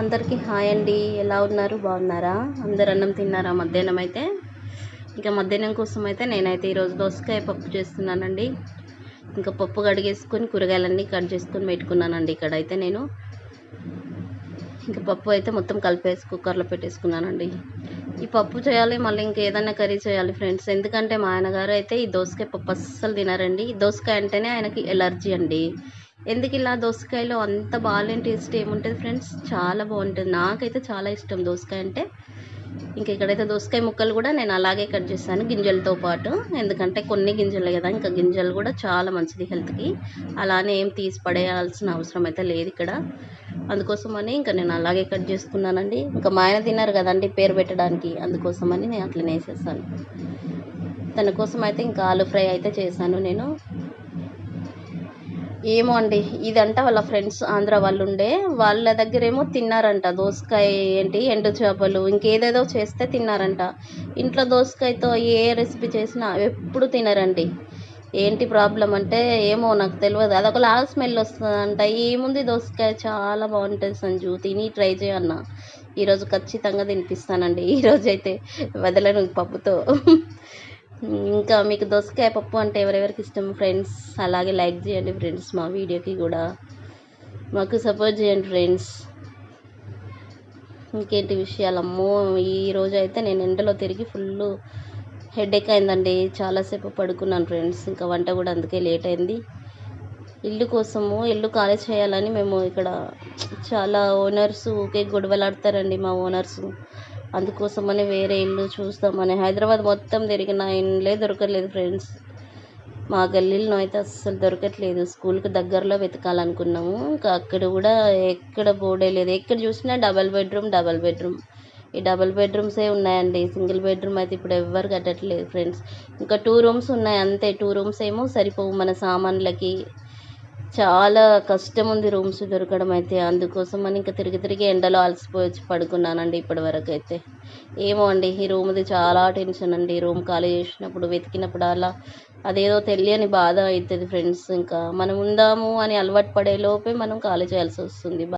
అందరికీ హాయ్ అండి. ఎలా ఉన్నారు? బాగున్నారా? అందరు అన్నం తిన్నారా? మధ్యాహ్నం అయితే? ఇంకా మధ్యాహ్నం కోసం అయితే నేనైతే ఈరోజు దోసకాయ పప్పు చేస్తున్నానండి. ఇంకా పప్పు కడిగేసుకొని కూరగాయలన్నీ కట్ చేసుకొని పెట్టుకున్నానండి ఇక్కడ అయితే నేను. ఇంకా పప్పు అయితే మొత్తం కలిపేసి కుక్కర్లో పెట్టేసుకున్నానండి. ఈ పప్పు చేయాలి మళ్ళీ ఇంకా ఏదైనా కర్రీ చేయాలి ఫ్రెండ్స్. ఎందుకంటే మా ఆయనగారు అయితే ఈ దోసకాయ పప్పు అస్సలు తినారండి. దోసకాయ అంటేనే ఆయనకి ఎలర్జీ అండి. ఎందుకు ఇలా దోసకాయలో అంత బాగాలేని టేస్ట్ ఏముంటుంది ఫ్రెండ్స్? చాలా బాగుంటుంది. నాకైతే చాలా ఇష్టం దోసకాయ అంటే. ఇంక ఇక్కడైతే దోసకాయ ముక్కలు కూడా నేను అలాగే కట్ చేశాను గింజలతో పాటు. ఎందుకంటే కొన్ని గింజలే కదా ఇంకా గింజలు కూడా చాలా మంచిది హెల్త్కి. అలానే ఏం తీసి పడేయాల్సిన అవసరం అయితే లేదు ఇక్కడ. అందుకోసమని ఇంకా నేను అలాగే కట్ చేసుకున్నానండి. ఇంకా మా ఆయన తిన్నారు కదండి పేరు పెట్టడానికి అందుకోసమని నేను అట్లనే వేసేసాను. తన కోసం అయితే ఇంకా ఆలు ఫ్రై అయితే చేశాను నేను. ఏమో అండి. ఇదంట వాళ్ళ ఫ్రెండ్స్ ఆంధ్ర వాళ్ళు ఉండే వాళ్ళ దగ్గర ఏమో తిన్నారంట. దోసకాయ ఏంటి ఎండు చేపలు ఇంకేదేదో చేస్తే తిన్నారంట. ఇంట్లో దోసకాయతో ఏ రెసిపీ చేసినా ఎప్పుడు తినరండి. ఏంటి ప్రాబ్లం అంటే ఏమో నాకు తెలియదు అదొక లాగా స్మెల్ వస్తుందంట. ఏముంది దోసకాయ? చాలా బాగుంటుంది సంజు. తిని ట్రై చేయన్న ఈరోజు ఖచ్చితంగా తినిపిస్తానండి. ఈరోజు అయితే వదలను పప్పుతో. ఇంకా మీకు దోసకాయ పప్పు అంటే ఎవరెవరికి ఇష్టం ఫ్రెండ్స్? అలాగే లైక్ చేయండి ఫ్రెండ్స్ మా వీడియోకి కూడా. మాకు సపోర్ట్ చేయండి ఫ్రెండ్స్. ఇంకేంటి విషయాలు? అమ్మో ఈరోజు అయితే నేను ఎండలో తిరిగి ఫుల్ హెడేక్ అయిందండి. చాలాసేపు పడుకున్నాను ఫ్రెండ్స్. ఇంకా వంట కూడా అందుకే లేట్ అయింది. ఇల్లు కోసము ఇల్లు ఖాళీ చేయాలని మేము ఇక్కడ చాలా ఓనర్స్ ఊకే గొడవలాడతారండి మా ఓనర్స్ అందుకోసమని వేరే ఇల్లు చూస్తామని. హైదరాబాద్ మొత్తం తిరిగిన ఇల్లే దొరకలేదు ఫ్రెండ్స్. మా గల్లీలో అయితే అస్సలు దొరకట్లేదు. స్కూల్కి దగ్గరలో వెతకాలనుకున్నాము. ఇంకా అక్కడ కూడా ఎక్కడ బోర్డే లేదు. ఎక్కడ చూసినా డబల్ బెడ్రూమ్ డబల్ బెడ్రూమ్. ఈ డబల్ బెడ్రూమ్సే ఉన్నాయండి. సింగిల్ బెడ్రూమ్ అయితే ఇప్పుడు ఎవ్వరు కట్టట్లేదు ఫ్రెండ్స్. ఇంకా టూ రూమ్స్ ఉన్నాయి అంతే. టూ రూమ్స్ ఏమో సరిపోవు మన సామాన్లకి. చాలా కష్టం ఉంది రూమ్స్ దొరకడం అయితే అందుకోసం అని ఇంకా తిరిగి తిరిగి ఎండలో అలసిపోయి వచ్చి పడుకున్నానండి ఇప్పటి వరకు అయితే ఏమో అండి ఈ రూమ్ది చాలా టెన్షన్ అండి. రూమ్ ఖాళీ చేసినప్పుడు వెతికినప్పుడు అలా అదేదో తెలియని బాధ అవుతుంది ఫ్రెండ్స్. ఇంకా మనం ఉందాము అని అలవాటు పడే లోపే మనం ఖాళీ చేయాల్సి వస్తుంది